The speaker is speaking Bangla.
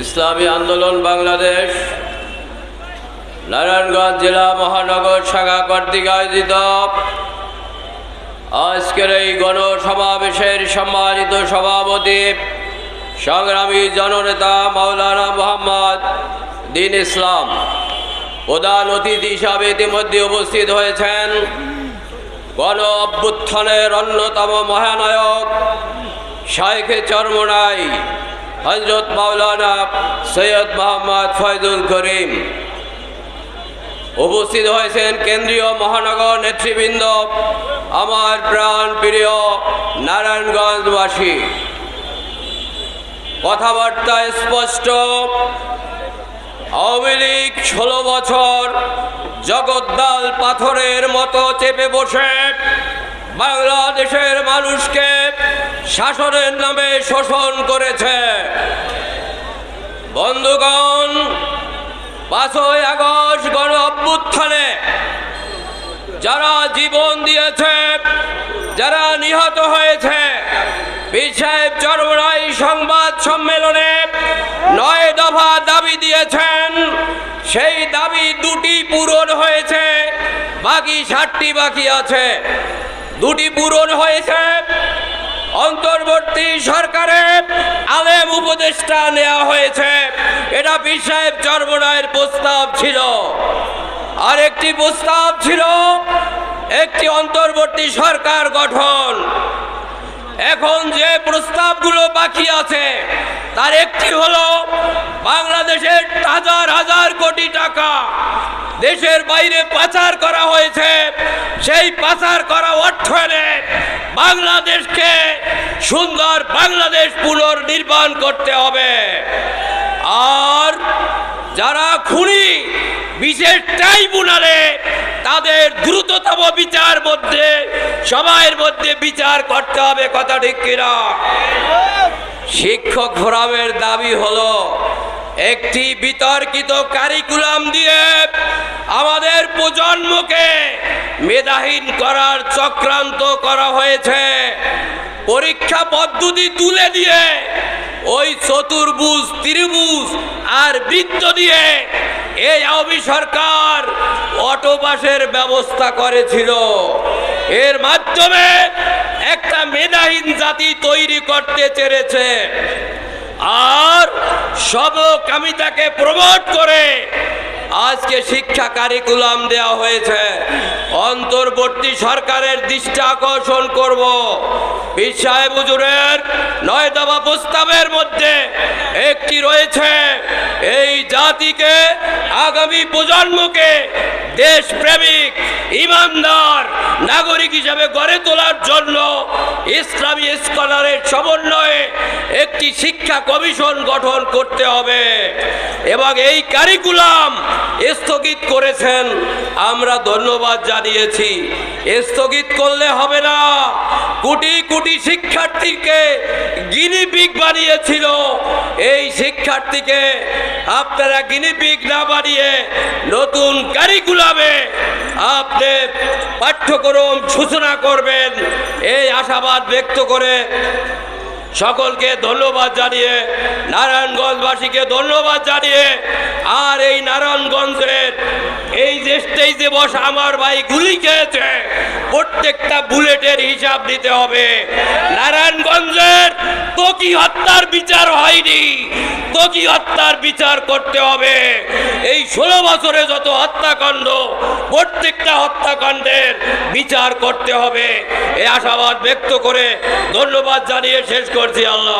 ইসলামী আন্দোলন বাংলাদেশ, নারায়ণগঞ্জ জেলা মহানগর শাখা কর্তৃক আয়োজিত। আজকের এই গণসমাবেশের সম্মানিত সভাপতি, সংগ্রামী জননেতা মাওলানা মোহাম্মদ দিন ইসলাম, প্রধান অতিথি হিসাবে ইতিমধ্যে উপস্থিত হয়েছেন। গণ অভ্যুত্থানের অন্যতম মহানায়ক, শাইখে চরমনাই হজরত মাওলানা সৈয়দ মোহাম্মদ ফয়জুল করিম উপস্থিত হয়েছেন কেন্দ্রীয় মহানগর নেতৃবৃন্দ, আমার প্রাণ প্রিয় নারায়ণগঞ্জবাসী। কথাবার্তা স্পষ্ট। আওয়ামী লীগ ষোলো বছর জগদ্দাল পাথরের মতো চেপে বসে বাংলাদেশের মানুষকে শাসনের নামে শোষণ করেছে। বন্ধুগণ, পাঁচই আগস্ট গণ অভ্যুত্থানে যারা জীবন দিয়েছে, যারা নিহত হয়েছে সাহেব চরমরাই সংবাদ সম্মেলনে নয় দফা দাবি দিয়েছেন। সেই দাবি দুটি পূরণ হয়েছে, বাকি ষাটটি বাকি আছে। দুটি পূরণ হয়েছে অন্তর্বর্তী সরকারের আলেম উপদেষ্টা নেওয়া হয়েছে। এটা পীর সাহেব চর্মনায়ের প্রস্তাব ছিল। আর একটি প্রস্তাব ছিল, একটি অন্তর্বর্তী সরকার গঠন। এখন যে প্রস্তাবগুলো বাকি আছে, তার একটি হলো, বাংলাদেশের হাজার হাজার কোটি টাকা দেশের বাইরে পাচার করা হয়েছে। সেই পাচার করা অর্থ বাংলাদেশকে সুন্দর বাংলাদেশ পুনর্নির্মাণ করতে হবে। আর যারা খুনি, বিশেষ ট্রাইব্যুনালে তাদের দ্রুততম বিচার মধ্যে, সবাইয়ের মধ্যে বিচার করতে হবে, কথা ঠিক কিনা? শিক্ষক ফোরামের দাবি হলো, একটি বিতর্কিত কারিকুলাম দিয়ে আমাদের প্রজন্মকে মেধাহীন করার চক্রান্ত করা হয়েছে। পরীক্ষা পদ্ধতি তুলে দিয়ে ওই চতুর্ভুজ, ত্রিভুজ আর বৃত্ত দিয়ে এই আওয়ামী সরকার অটোবাসের ব্যবস্থা করেছিল। এর মাধ্যমে একটা মেধাহীন জাতি তৈরি করতে চেয়েছে আর সবকামিতাকে প্রমোট করে আজকে শিক্ষা কারিকুলাম দেওয়া হয়েছে। অন্তর্বর্তী সরকারের দৃষ্টি আকর্ষণ করব। সাহেব হুজুরের নয় দফা প্রস্তাবের মধ্যে একটি রয়েছে, এই জাতিকে আগামী প্রজন্মকে দেশপ্রেমিক, ইমানদার, নাগরিক হিসাবে গড়ে তোলার জন্য ইসলামী স্কলারের সমন্বয়ে একটি শিক্ষা কমিশন গঠন করতে হবে। এবং এই কারিকুলাম স্থগিত করেছেন। আমরা ধন্যবাদ জানিয়েছি। স্থগিত করলে হবে না। কোটি কোটি শিক্ষার্থীকে গিনিপিক বানিয়েছিল। এই শিক্ষার্থীকে আপনারা গিনিপিক না বানিয়ে নতুন কারিকুলামে আপনি পাঠ্যক্রম সূচনা করবেন। এই আশাবাদ ব্যক্ত করে সকলকে ধন্যবাদ জানিয়ে নারায়ণগঞ্জবাসীকে ধন্যবাদ জানিয়ে আর এই নারায়ণগঞ্জের এই যে স্টেজে বসে আমার ভাই গুলি খেয়েছে, প্রত্যেকটা বুলেটের হিসাব দিতে হবে। নারায়ণগঞ্জের তোকি হত্যার বিচার হয়নি, তোকি হত্যার বিচার করতে হবে। এই ষোলো বছরে যত হত্যাকাণ্ড প্রত্যেকটা হত্যাকাণ্ডের বিচার করতে হবে। এ আশাবাদ ব্যক্ত করে ধন্যবাদ জানিয়ে শেষ করছি। আল্লাহ